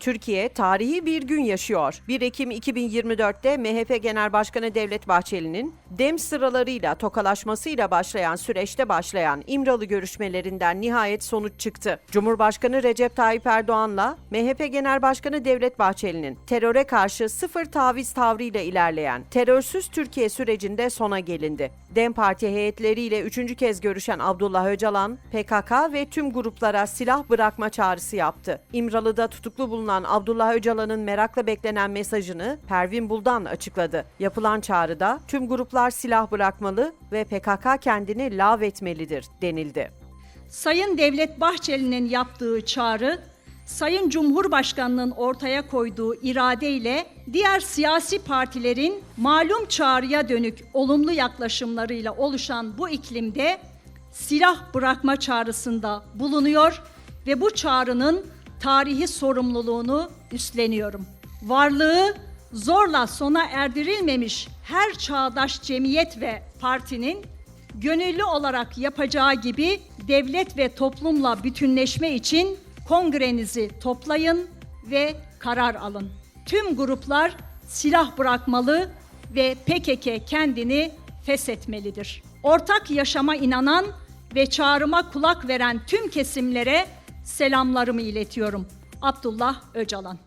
Türkiye tarihi bir gün yaşıyor. 1 Ekim 2024'te MHP Genel Başkanı Devlet Bahçeli'nin dem sıralarıyla tokalaşmasıyla başlayan süreçte başlayan İmralı görüşmelerinden nihayet sonuç çıktı. Cumhurbaşkanı Recep Tayyip Erdoğan'la MHP Genel Başkanı Devlet Bahçeli'nin teröre karşı sıfır taviz tavrıyla ilerleyen terörsüz Türkiye sürecinde sona gelindi. DEM Parti heyetleriyle üçüncü kez görüşen Abdullah Öcalan, PKK ve tüm gruplara silah bırakma çağrısı yaptı. İmralı'da tutuklu bulunan Abdullah Öcalan'ın merakla beklenen mesajını Pervin Buldan açıkladı. Yapılan çağrıda tüm gruplar silah bırakmalı ve PKK kendini lağvetmelidir denildi. Sayın Devlet Bahçeli'nin yaptığı çağrı, Sayın Cumhurbaşkanı'nın ortaya koyduğu iradeyle diğer siyasi partilerin malum çağrıya dönük olumlu yaklaşımlarıyla oluşan bu iklimde silah bırakma çağrısında bulunuyor ve bu çağrının tarihi sorumluluğunu üstleniyorum. Varlığı zorla sona erdirilmemiş her çağdaş cemiyet ve partinin gönüllü olarak yapacağı gibi devlet ve toplumla bütünleşme için kongrenizi toplayın ve karar alın. Tüm gruplar silah bırakmalı ve PKK kendini feshetmelidir. Ortak yaşama inanan ve çağrıma kulak veren tüm kesimlere selamlarımı iletiyorum. Abdullah Öcalan